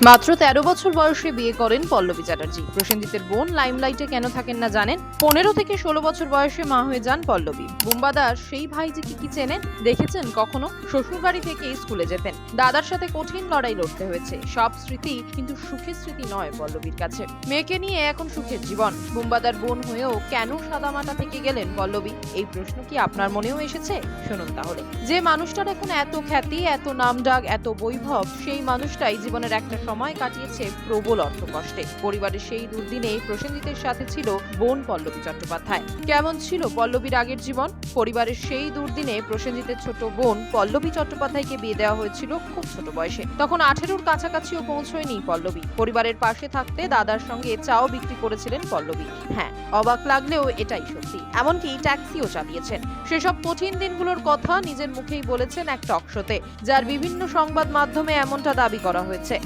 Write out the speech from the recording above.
মাত্র তেরো বছর বয়সে বিয়ে করেন পল্লবী চ্যাটার্জি। প্রসেনজিতের বোন লাইমলাইটে কেন থাকেন না জানেন? পনেরো থেকে ষোলো বছর বয়সে মা হয়ে যান পল্লবী। বুম্বাদার সেই ভাই যে কি কি চেনেন, দেখেছেন কখনো? শ্বশুরবাড়ি থেকে স্কুলে যেতেন। দাদার সাথে কঠিন লড়াই লড়তে হয়েছে। সব স্মৃতি কিন্তু সুখের স্মৃতি নয় পল্লবীর কাছে। মেয়েকে নিয়ে এখন সুখের জীবন। বুম্বাদার বোন হয়েও কেন সাদামাটা থেকে গেলেন পল্লবী? এই প্রশ্ন কি আপনার মনেও এসেছে? শুনুন তাহলে। যে মানুষটার এখন এত খ্যাতি, এত নামডাক, এত বৈভব, সেই মানুষটাই জীবনের একটা সময় কাটিয়েছে প্রবল অর্থকষ্টে। পরিবারের সেই দুর্দিনে প্রসেনজিতের সাথে ছিল বোন পল্লবী চট্টোপাধ্যায়। কেমন ছিল পল্লবীর আগের জীবন? পরিবারের সেই দুর্দিনে প্রসেনজিতের ছোট বোন পল্লবী চট্টোপাধ্যায়কে বিয়ে দেওয়া হয়েছিল খুব ছোট বয়সে। তখন আঠেরোর কাছাকাছিও পৌঁছয়নি পল্লবী। পরিবারের পাশে থাকতে দাদার সঙ্গে চাও বিক্রি করেছিলেন পল্লবী। হ্যাঁ অবাক লাগলেও এটাই সত্যি। এমনকি ট্যাক্সিও চালিয়েছেন। সেসব কঠিন দিনগুলোর কথা নিজের মুখেই বলেছেন এক টক শোতে যার বিভিন্ন সংবাদ মাধ্যমে এমনটা দাবি করা হয়েছে।